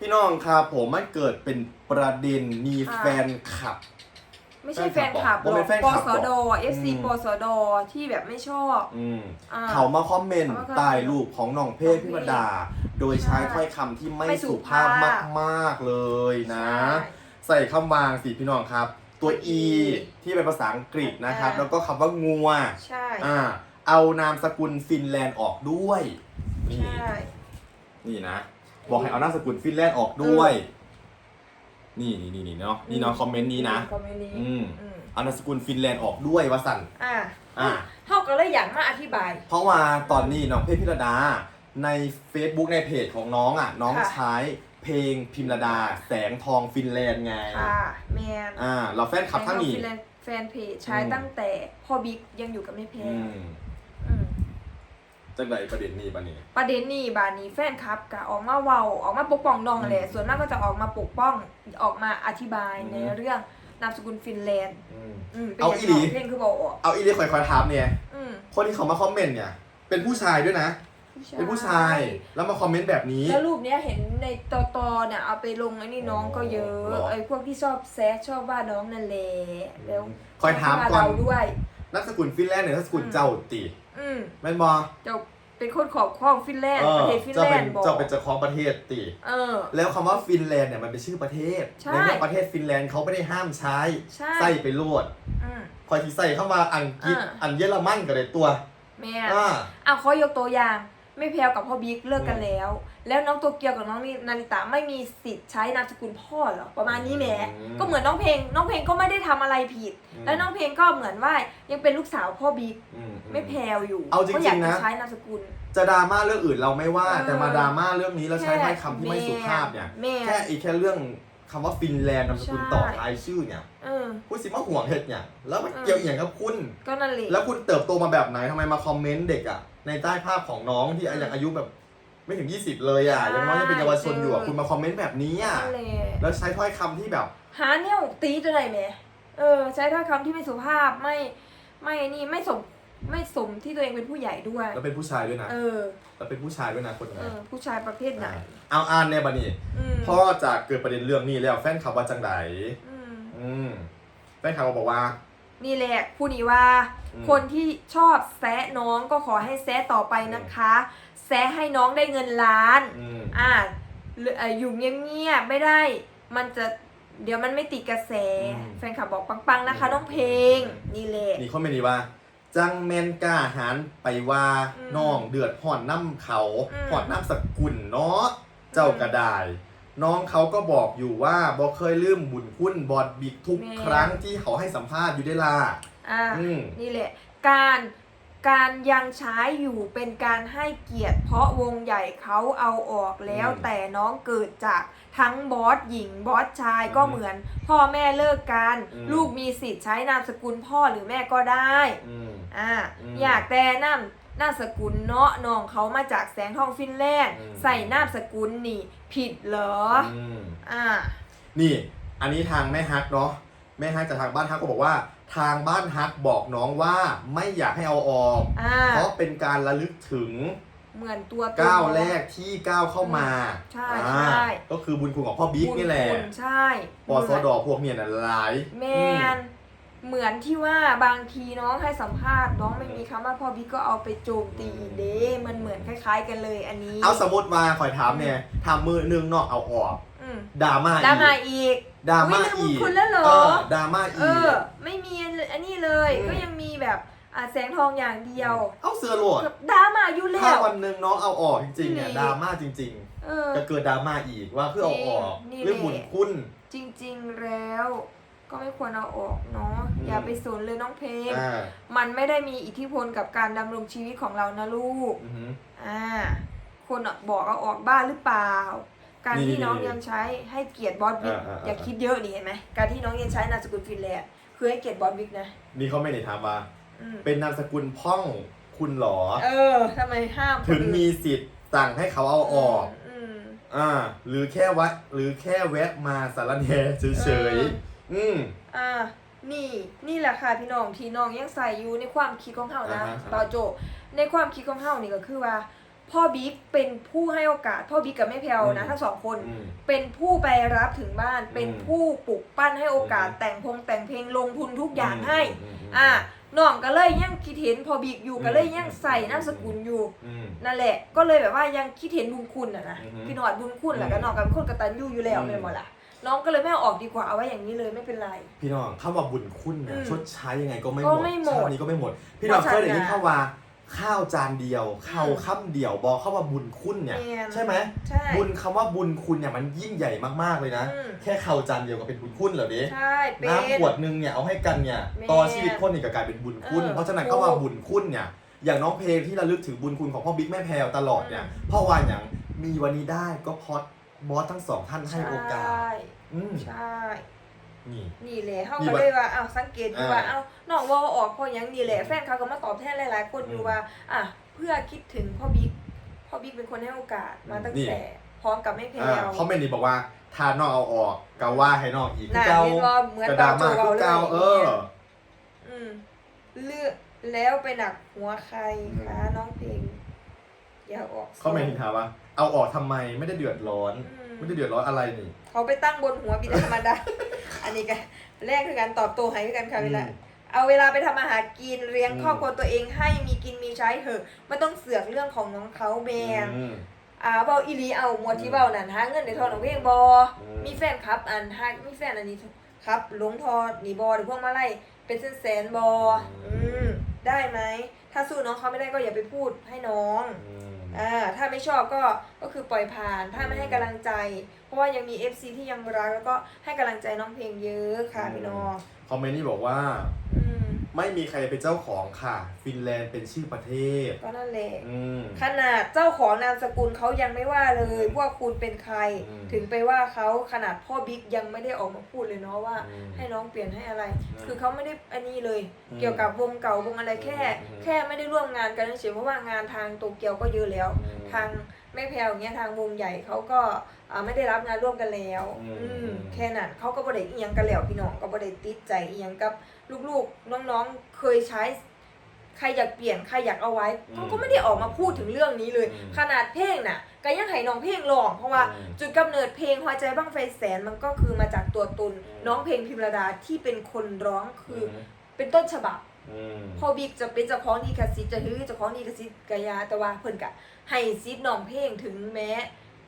พี่น้องครับผมมันเกิดเป็นประเด็นมีค่ะ แฟนคลับ ไม่ใช่แฟนคลับหรบ่เป็อกนแฟนปคลับสดหรอก FC อืม ปสดที่แบบไม่ชอบ อืมอ่าเขามาคอมเมนต์เขามาคอมเมนต์ใต้รูปของน้องเพศพิมดา โดยใช้ใช่ถ้อยคำที่ไม่ไม่สุสุภาพภาพมากๆเลยนะใช่ใส่คำวางสิพี่น้องครับ ตัว e ที่เป็นภาษาอังกฤษนะครับ อ่า แล้วก็คำว่างัว ใช่อ่า เอานามสกุลฟินแลนด์ออกด้วย นี่ ใช่ นี่นะ บอกให้เอานามสกุลฟินแลนด์ออกด้วย นี่นี่นี่นี่เนาะนี่เนาะคอมเมนต์นี้นะ คอมเมนต์นี้อืม อืมเอานามสกุลฟินแลนด์ออกด้วยวะสัน อ่าอ่าเขาก็เลยอยากมาอธิบาย เพราะว่าตอนนี้น้องเพชรพิรดา ใน Facebook ในเพจของน้องอะ น้องค่ะ ใช้เพลงพิมรดา แสงทองฟินแลนด์ไง ค่ะแมนอ่า เราแฟนคลับทั้งนี้ แฟนแฟนเพจใช้อืมตั้งแต่พ่อบิ๊กยังอยู่กับแม่เพอืงมอืม จังไรประเด็นนี้ปะนี่ประเด็นนี้บานี้แฟนคลับก็ออกมาเว้าออกมาปกป้องน้องแหละอืมส่วนมากก็จะออกมาปกป้องออกมาอธิบายอืมในเรื่องนามสกุลฟินแลนด์อืมอืมเป็นเอาอย่างอีหลีเพลงคือบอกออกเอาอีเลียคอยคอยถามเนี่ยอืมคนที่เขามาคอมเมนต์เนี่ย เป็นผู้ชายด้วยนะ เป็นผู้ชายแล้วมาคอมเมนต์แบบนี้ แล้วรูปเนี้ยเห็นในตอตอเนี่ยเอาไปลงไอ้นี่น้องก็เยอะหรอไอ้พวกที่ชอบแซะชอบว่าน้องนั่นแหละแล้วคอยถามก่อนเราด้วยนามสกุลฟินแลนด์เนี่ยนามสกุลเจ้าติ อืมแม่นบอเจ้าเป็นคนขอบครองฟินแลนด์เอประอเทศฟินเจ้าแลเป็นนด์บอกเจ้าเป็นเจ้าของประเทศติ เออ แล้วคำว่าฟินแลนด์เนี่ยมันเป็นชื่อประเทศใช่ในเมื่อประเทศฟินแลนด์เขาไม่ได้ห้ามใช้ใช่ ใส่ไปโลดอืม คอยที่ใส่เข้ามาอังกฤษอ่า อันเยอรมันก็เลยตัวแม่อ่า อะขอยกตัวอย่าง ไม่แพลวกับพ่อบิ๊กเลิกกันอืมแล้ว แล้วน้องโตเกียวกับน้องนาริตะไม่มีสิทธิ์ใช้นามสกุลพ่อเหรอประมาณนี้แหมก็เหมือนน้องเพลง น้องเพลงก็ไม่ได้ทำอะไรผิดแล้วน้องเพลงก็เหมือนว่ายังเป็นลูกสาวพ่อบิ๊กอืมไม่แพลวอยู่เอาจริงๆก็อยากนะจะใช้นามสกุล จะดราม่าเรื่องอื่นเราไม่ว่า เออ แต่มาดราม่าเรื่องนี้แล้วใช้แค่ถ้อยคำที่ไม่สุภาพเนี่ย แม่แค่อีกแค่เรื่องคำว่าฟินแลนด์นามสกุลใช่ต่อท้ายชื่อเนี่ยเออ พูดสิมาห่วงเห็ดเนี่ยแล้วมันเออเกี่ยวอหย่างกับคุณ ก็นั่นแหละ แล้วคุณเติบโตมาแบบไหนทำไมมาคอมเมนต์เด็กอะในใต้ภาพของน้องที่ยังอายุแบบ ไม่ถึง 20 เลยอะยังน้อยยังเป็นเยาวชนอยู่อะคุณมาคอมเมนต์แบบนี้อะนั่นแหละแล้วใช้ถ้อยคำที่แบบ หาเนี่ยตีจะไหนแหมเออ ใช้ถ้อยคำที่ไม่สุภาพไม่ไม่นี่ไม่สมไม่สมที่ตัวเองเป็นผู้ใหญ่ด้วย แล้วเป็นผู้ชายด้วยนะเออแล้วเป็นผู้ชายด้วยนะคนเอนี้อผู้ชายประเภทไหนเอาอ่านเนี่ยบัดนี้อืมพ่อจากเกิดประเด็นเรื่องนี้แล้วแฟนคลับว่าจังไดอืม อืมแฟนคลับบอกว่า นี่แหละผู้นี้ว่า อืม คนที่ชอบแซะน้องก็ขอให้แซะต่อไปนะคะ แซะให้น้องได้เงินล้าน อืม อ่าหรือเอ่ออยู่เงียบๆไม่ได้ มันจะเดี๋ยวมันไม่ติดกระแส อืมแฟนคลับบอกปังๆนะคะ อืม น้องเพลง นี่แหละ นี่คอมเมนต์นี้ว่า จังแมนกล้าหันไปว่าอืมน้องเดือดห่อนน้ำเขาอืม ห่อนน้ำสกุลเนาะเจ้ากระดาย น้องเขาก็บอกอยู่ว่าบอเคยลืมบุญคุณบอดบิ๊กทุกครั้งที่เขาให้สัมภาษณ์อยู่ได้ล่ะอ่าอืมนี่แหละ การการยังใช้อยู่เป็นการให้เกียรติ เพราะวงใหญ่เขาเอาออกแล้วอืมแต่น้องเกิดจากทั้งบอสหญิงบอสชายก็อืมเหมือน พ่อแม่เลิกกันอืมลูกมีสิทธิ์ใช้นามสกุลพ่อหรือแม่ก็ได้อืมอ่าอืมอยากแต่นาม นามสกุลเนาะน้องเขามาจากแสงทองฟินแลนด์ อืม ใส่นามสกุลนี่ ผิดเหรอ อืม อ่า นี่อันนี้ทางแม่ฮักเนาะแม่ฮักจากทางบ้านฮักก็บอกว่า ทางบ้านฮักบอกน้องว่าไม่อยากให้เอาออก อ่า เพราะเป็นการระลึกถึงเหมือนตัวตน ก้าวแรกที่ก้าวเข้ามาใช่อ่าใช่ ก็คือบุญคุณของพ่อบิ๊กบุญนี่แหละคุณใช่ปอสดอพวกเนี่ยน่ะหลายแมน เหมือนที่ว่าบางทีน้องให้สัมภาษณ์น้องไม่มีคำว่าพ่อบิ๊กก็เอาไปโจมตีเด้มันเหมือนคล้าย ๆ กันเลยอันนี้เอาสมมติมาคอยถามเนี่ยทำมือนึงเนาะเอาออกอืมดราม่าดราม่าอีกอีกดราม่าอุ๊ยอีกลืมบุญคุณแล้วเหรอเออดราม่าเออีก อ ไม่มีอันนี้เลยอืม ก็ยังมีแบบอ่าแสงทองอย่างเดียวเอาเสื้อโหลดกับดราม่าอยู่แล้ถ้าว วันหนึ่งน้องเอาออกจริงๆเนี่ยนี่ ดราม่าจริง เออ ๆ จะเกิดดราม่าอีกว่าเพื่อเอาออกนี่เรื่องบุญคุณ จริงๆแล้ว ก็ไม่ควรเอาออกเนาะอืม อย่าไปสนเลยน้องเพลง อ่ามันไม่ได้มีอิทธิพลกับการดำรงชีวิตของเรานะลูก อือหืออ่า คนอะบอกเอาออกบ้านหรือเปล่า การนี่ที่น้องนี่ยังใช้ให้เกียรติบอสบิ๊กอ่าอ่าอ่า อย่าคิดเยอะดิเห็นไหมการที่น้องยังใช้นามสกุลฟินแลนด์คือให้เกียรติบอสบิ๊กนะนี่เขาไม่ได้ถามว่า อืมเป็นนามสกุลพ่องคุณเหรอ เออทำไมห้ามถึงมีสิทธิ์สั่งให้เขาเอาออกอืมอ่า หรือแค่วัดหรือแค่แวะมาสารแหน่เฉเอยอๆ อืม อ่า นี่ นี่แหละค่ะพี่น้องที่น้องยังใส่อยู่ในความคิดของเฮานะอ่าฮะต่อโจ ในความคิดของเฮานี่ก็คือว่า พ่อบิ๊กเป็นผู้ให้โอกาส พ่อบิ๊กกับแม่แพลวนะอืมทั้งสองคน อืม เป็นผู้ไปรับถึงบ้าน เป็นผู้ปลุกปั้นให้โอกาสอืม แต่งพงแต่งเพลงลงทุนทุกอย่างให้ มม อะน้องก็เลยยังคิดเห็นพอบิ๊กอยู่ก็เลยยังใส่อืมนามสกุลอยู่อืม นั่นแหละ ก็เลยแบบว่ายังคิดเห็นบุญคุณอะนะอือฮึพี่หนอดบุญคุณแหละก็อืมน้องกับเป็นคนกตัญญูอยู่แล้วอืม เป็นหมดละ น้องก็เลยไม่เอาออกดีกว่าเอาไว้อย่างนี้เลยไม่เป็นไร พี่น้องคำว่าบุญคุณเนี่อืยมชดใช้ยังไงก็ไม่หก็มดไม่หมดชาตินี้ก็ไม่หมด พี่น้องเพราะเคยได้ยินฉะนั้นข้าวว่าข้าวจานเดียวข้าวค่ำเดียวบอกข้าวว่าบุญคุณเนี่ย แม่นใช่ไหมใช่ บุญคำว่าบุญคุณเนี่ยมันยิ่งใหญ่มากๆเลยนะ อืม แค่ข้าวจานเดียวก็เป็นบุญคุณเหรอเด้ใช่เป็น น้ำขวดหนึงเนี่ยเอาให้กันเนี่ยแม่ต่อชีวิตคนนี่ก็กลายเป็นบุญคุณ เออเพราะฉะนั้นถูกก็ว่าบุญคุณเนี่ยอย่างน้องเพลงที่ระลึกถึงบุญคุณของพ่อบิ๊กแม่แพรวตลอดเนี่ยอืมเพราะว่าอย่างมีวันนี้ได้ก็เพราะ บอสทั้งสองท่านให้โอกาสใช่อืมใช่นี่ นี่แหละเขานี่ก็ว่าเลยว่าอ้าวสังเกตดูว่าอ่าอ้าวน้องว่าออกเพราะหยังนี่แหละแฟนเขาก็มาตอบแทนหลาย ๆ คนอยู่อืมว่า อะเพื่อคิดถึงพ่อบิ๊กพ่อบิ๊กเป็นคนให้โอกาสมาตั้งนี่ แต่พร้อมกับแม่แพรอ่าวเขาไม่นี่บอกว่าถ้านอกเอาออกก็ว่าให้นอกอีกน่ะเก่าเห็นว่าเหมือนกระดามาเบาคือๆเก่าเลยเออ อืมเลือกแล้วไปหนักหัวใครอืมคะน้องเพลงอย่าออกเขาไม่เห็นถามว่า เอาออกทำไมไม่ได้เดือดร้อนอืมไม่ได้เดือดร้อนอะไรนี่ เขาไปตั้งบนหัวบิดาธรรมดา อันนี้ก็แรกคือการตอบโต้ให้คือกันค่ะเวลา อืมเอาเวลาไปทำอาหารกินเลี้ยงอืม ครอบครัวตัวเองให้มีกินมีใช้เถอะไม่ต้องเสือกเรื่องของน้องเขาแมนอืม อ่าเบาอีหลีเอาหมวดที่เบานั่นหาเงินในทอน้องเพลงบออืม มีแฟนครับ อันฮักมีแฟนอันนี้ครับหลงทอหนีบอหรือพวกมาไล่เป็นแสนแสนๆบออืมได้ไหมถ้าสู้น้องเขาไม่ได้ก็อย่าไปพูดให้น้อง อืม อ่าถ้าไม่ชอบก็ก็คือปล่อยผ่าน ถ้าไม่ให้กำลังใจ เพราะว่ายังมี FC ที่ยังรักแล้วก็ให้กำลังใจน้องเพลงเยอะค่ะพี่น้องคอมเมนต์นี่บอกว่า อืม ไม่มีใครเป็นเจ้าของค่ะ ฟินแลนด์เป็นชื่อประเทศ ก็นั่นแหละ อืม ขนาดเจ้าของนามสกุลเขายังไม่ว่าเลย ว่าคุณเป็นใคร อืมถึงไปว่าเขาขนาดพ่อบิ๊กยังไม่ได้ออกมาพูดเลยเนาะว่า อืมให้น้องเปลี่ยนให้อะไร อืมคือเขาไม่ได้อันนี้เลย อืมเกี่ยวกับวงเก่าวงอะไรแค่ อืมแค่ไม่ได้ร่วมงานกันเฉยๆเพราะว่างานทางโตเกียวก็เยอะแล้ว อืม ทางแม่แพลวอย่างเงี้ยทางวงใหญ่เขาก็อ่าไม่ได้รับงานร่วมกันแล้ว อืม อืมแค่นั้นเขาก็บ่ได้เอียงกันแล้วพี่น้องก็บ่ได้ติดใจเอียงกับ ลูกๆน้องๆเคยใช้ ใครอยากเปลี่ยนใครอยากเอาไว้อืมเขาก็ไม่ได้ออกมาพูดถึงเรื่องนี้เลย อืมขนาดเพลงน่ะก็ยังให้น้องเพลงร้อง เพราะว่าอืมจุดกำเนิดเพลงหัวใจบ้างไฟแสนมันก็คือมาจากตัวตนอืม น้องเพลงพิมรดาที่เป็นคนร้องคืออมเป็นต้นฉบับ อืมพ่อบิ๊กจะเป็นเจ้าของดีคาซิจะฮือเจ้าของดีคาซิกายาแต่ว่าเพิ่นกะให้ซิทน้องเพลงถึงแม้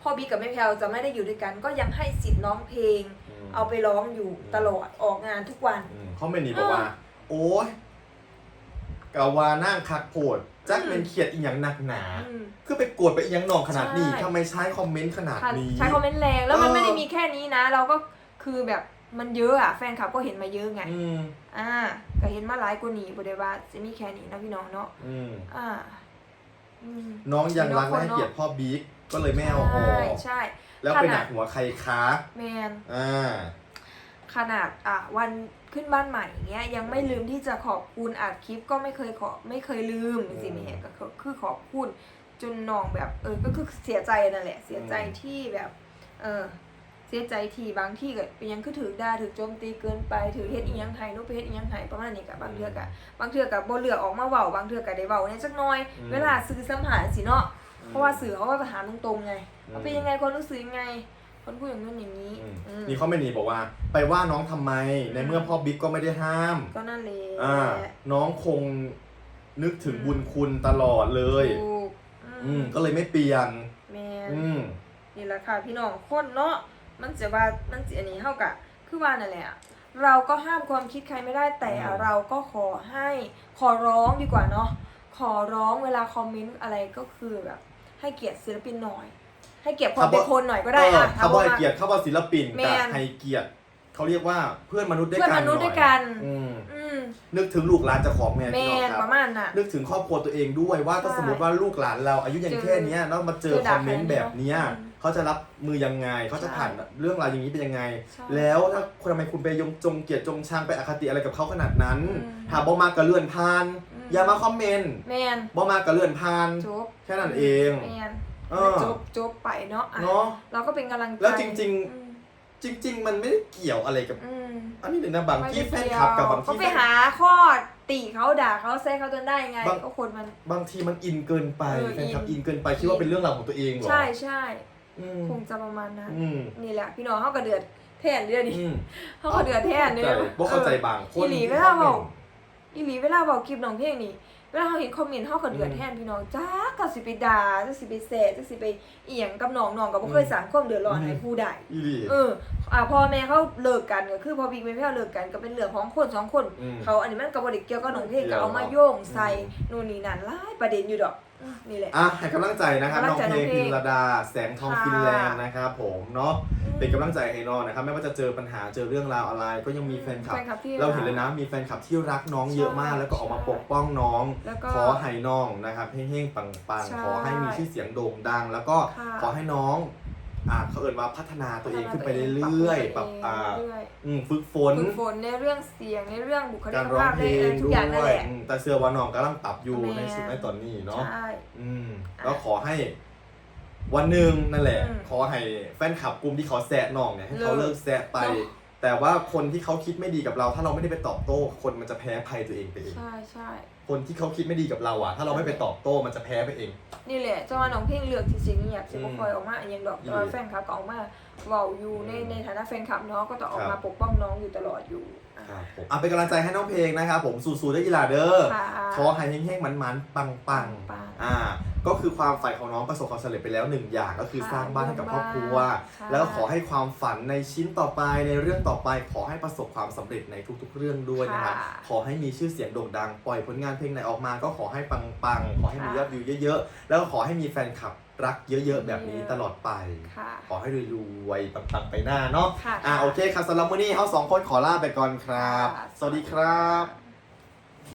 พ่อบิ๊กกับแม่แพลวจะไม่ได้อยู่ด้วยกัน ก็ยังให้สิทธิ์น้องเพลงม เอาไปร้องอยู่ตลอดออกงานทุกวันอืมเขาไม่หนีบอกว่า โอ้ยกะว่านั่งคักโพดจักอืมเป็นเขียดอีหยังหนักหนา อืม คือไปกดไปอีหยังหนองขนาดนี้ใช่ ทำไมใช้คอมเมนต์ขนาดค่ะนี้ ใช้คอมเมนต์แรงแล้วมันเออ ไม่ได้มีแค่นี้นะ เราก็คือแบบมันเยอะอะแฟนคลับก็เห็นมาเยอะไง อืมอ่าก็เห็นมาหลายกว่านี้บ่ได้ว่าจะมีแค่นี้นะพี่น้องเนาะอืมอ่าอืม น้องยังรักมีน้องคนและให้เกียรติพ่อบิ๊ก ก็เลยไม่เอาออใช่กใช่ แล้วไปหนักหัวใครคะแมน อ่า ขนาดอะวันขึ้นบ้านใหม่อย่างเงี้ยยังไม่ลืมที่จะขอบคุณอัดคลิปก็ไม่เคยขอไม่เคยลืมสิแม่ก็คือคือขอบคุณจนน้องแบบเออก็คือเสียใจนั่นแหละ เสียใจที่แบบ เออเสียใจที่บางที่ก็เป็นหยังคือถือด่าถือโจมตีเกินไปถือเฮ็ดอีหยังไห้นูนไปเฮ็ดอีหยังไห้ประมาณนี้กับบางเทื่อกะบางเทื่อกับบ่เลือกออกมาเว้าบางเทื่อก็ได้เว้าเนี่ยจักหน่อย อืม เวลาสื่อสัมภาษณ์สิเนาะ เพราะว่าสื่อเขาก็จะถามตรงๆไงอืมว่าเป็นยังไงความรู้สึกยังไง คนพูดอย่างนู้นอย่างนี้อืมอืมนี่เขาไม่หนีบอกว่า ไปว่าน้องทำไม ในเมื่อพ่อบิ๊กก็ไม่ได้ห้าม ก็นั่นแหละอ่า น้องคงนึกถึงบุญคุณตลอดเลย ถูกอือืมมก็เลยไม่เปลี่ยน แม่นอืม นี่แหละค่ะพี่น้องคนเนาะมันจะว่ามันสิอันนี้เท่ากับคือว่านั่นแหละเราก็ห้ามความคิดใครไม่ได้แต่อืม เราก็ขอให้ขอร้องดีกว่าเนาะขอร้องเวลาคอมเมนต์อะไรก็คือแบบ ให้เกียรติศิลปินหน่อย ให้เกียรติความเป็นคนหน่อยก็ได้เอออะถ้าบ่ให้ว่เกียรติเข้าว่าศิลปินแม่กับน ให้เกียรติเขาเรียกว่าเพื่อนมนุษย์ด้วยเพื่อนกันมนุษย์หด้วยกัน อืมอืมนึกถึงลูกหลานเจ้าของแม่แมพี่น้องนคปรับ ระมาณน่ะ นึกถึงครอบครัวตัวเองด้วยว่าถ้าใช่สมมติว่าลูกหลานเราอายุยังเจอแค่เนี้ยแล้วมาเจอเจอคด่าอมเมนต์ใครแบบเนี้ยอืมเขาจะรับมือยังไง เขาจะใช่ผ่านเรื่องราวอย่างนี้เป็นยังไง ใช่แล้วถ้าคุณทำไมคุณไปยงจงเกลียดจงชังไปอคติอะไรกับเขาขนาดนั้นอืม ถามบอมากระเลื่อนพาน อืม อย่ามาคอมเมนต์แมนบอมากระเลื่อนพาน จบแค่นั้นเองแมนเออจบจบไปเนาะอะเนาะเราก็เป็นกำลังใจแล้วจริงอืมจริง ๆ มันไม่ได้เกี่ยวอะไรกับ อืมอันนี้เลยนะบางที่แฟไม่นได้คลับกับบางเขาที่ ไปแฟนหาข้อตีเขาด่าเขาแซะเขาจนได้ไงบาง ก็คนมัน บางทีมันอินเกินไปเออแฟนคลับอิน อินเกินไปคิดว่าเป็นเรื่องราวของตัวเองเหรอใช่ใช่อืมคงจะประมาณนั้น อืมนี่แหละ พี่น้องเขาก็เดือดแทนเดือดดิอืมเขาก็เดือดแทนเดือด บ่เข้าใจบางคนอีหลีที่เวลาคอมเมบอกนต์ อีหลีเวลาบอกคลิปน้องเพลงนี่เวลาเขาเห็นคอมเมนต์เขาก็เดือดแทนพี่น้องจ้าก็สิไปด่าจะสิไปแสจะสิไปเอียงกับน้องน้องก็บ่เคยสร้างความเดือดร้อนให้ผู้ใดอีหลี เอออ่าพ่อแม่เขาเลิกกันก็คือพอบิ๊กแม่แพ้วเลิกกันก็เป็นเรื่องของคนสองคน อืมเขาอันนี้มันก็บ่ได้เกี่ยวกับน้องเพลงเกี่ก็ยวเอามาโยงใส่อืมนู่นนี่นั่นหลายประเด็นอยู่ดอกอืม นี่แหละ อะให้กำลังใจนะครับกำลัน้องงใจเพลงน้องเพลพิง มรดา แสงทองค่ะฟินแลนด์นะครับผมเนาะอืมเป็นกำลังใจให้น้องนะครับไม่ว่าจะเจอปัญหาเจอเรื่องราวอะไร ก็ยังมีแฟนคลับ แฟนคลับที่ เราเห็นเลยนะมีแฟนคลับที่รักน้องเยอะมากใช่แล้วก็ออกมาปกป้องน้อง แล้วก็ขอให้น้องนะครับเฮงๆปังใช่ๆขอให้มีชื่อเสียงโด่งดัง แล้วก็ค่ะขอให้น้อง อ่าเขาเอินว่าพัฒนาตัวเองขึ้นไปเรื่อยๆปรับอ่าเรื่อยอืมฝึกฝนๆฝึกฝนในเรื่องเสียงในเรื่องบุคลิการกร้องภาพเพในลเอ่งอทุกด้อย่างนั่นวแหยละ อืมแต่เชื่อว่าน้องกำลังปรับอยู่แม่ในสุดในตอนนี้เนาะ ใช่ อืมแล้วขอให้วันหนึ่งนั่นแหละ อืมขอให้แฟนคลับกลุ่มที่เขาแซะน้องเนี่ยให้เขาเลิเลิกกแซะไป เนอะ แต่ว่าคนที่เขาคิดไม่ดีกับเรา ถ้าเราไม่ได้ไปตอบโต้ คนมันจะแพ้ภัยตัวเองไปเอง ใช่ใช่ คนที่เขาคิดไม่ดีกับเราอะถ้าเราไม่ไปตอบโต้มันจะแพ้ไปเอง นี่แหละจังหวะน้องเพลงเลือกที่สิเงียบสิอืบ่มคอยออกมาอันยังดอกอีแต่หลีว่าแฟนคลับก็ออกมาเว้าอยู่ในอืมในฐานะแฟนคลับเนาะก็ต้องออกครัมาบปกป้องน้องอยู่ตลอดอยู่อะครับผมอะเป็นกำลังใจให้น้องเพลงนะครับผมสู้ๆได้กีฬาเด้อค่ะ ขอให้เฮงๆมันๆปังปังๆอ่า ก็คือความฝันของน้องประสบความสำเร็จไปแล้วหนึ่งอย่างก็คือค่ะสร้างบ้านให้กับครอบครัวใช่แล้วก็ขอให้ความฝันในชิ้นต่อไปในเรื่องต่อไป ขอให้ประสบความสำเร็จในทุกๆ เรื่องด้วยนะครับค่ะขอให้มีชื่อเสียงโด่งดังปล่อยผลงานเพลงไหนออกมา ก็ขอให้ปังๆขอให้มีค่ะยอดวิวเยอะๆ แล้วก็ขอให้มีแฟนคลับรักเยอะๆ แบบนี้ตลอดไป ค่ะขอให้รวยๆปังๆไปหน้าเนาะค่ะ อ่าโอเคครับสำหรับมื้อนี้เขาสองคนขอลาไปก่อนครับค่ะสวัสดีครับ